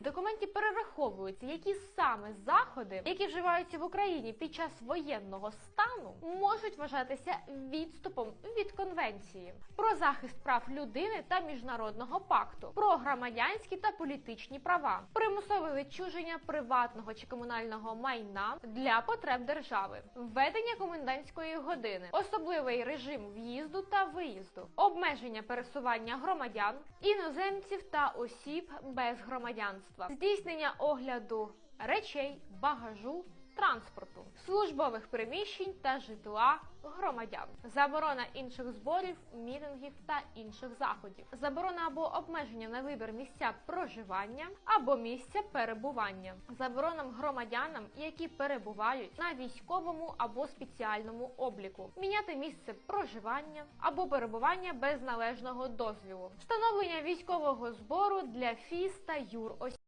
в документі перераховується, які саме заходи, які вживаються в Україні під час воєнного стану, можуть вважатися відступом від конвенції про захист прав людини та міжнародного пакту, про громадянські та політичні права, примусове відчуження приватного чи комунального майна для потреб держави, введення комендантської години, особливий режим в'їзду та виїзду, обмеження пересування громадян, іноземців та осіб без громадянства, здійснення огляду речей, багажу. Транспорту, службових приміщень та житла громадян, заборона інших зборів, мітингів та інших заходів, заборона або обмеження на вибір місця проживання або місця перебування, заборона громадянам, які перебувають на військовому або спеціальному обліку, міняти місце проживання або перебування без належного дозвілу, встановлення військового збору для фіз та юр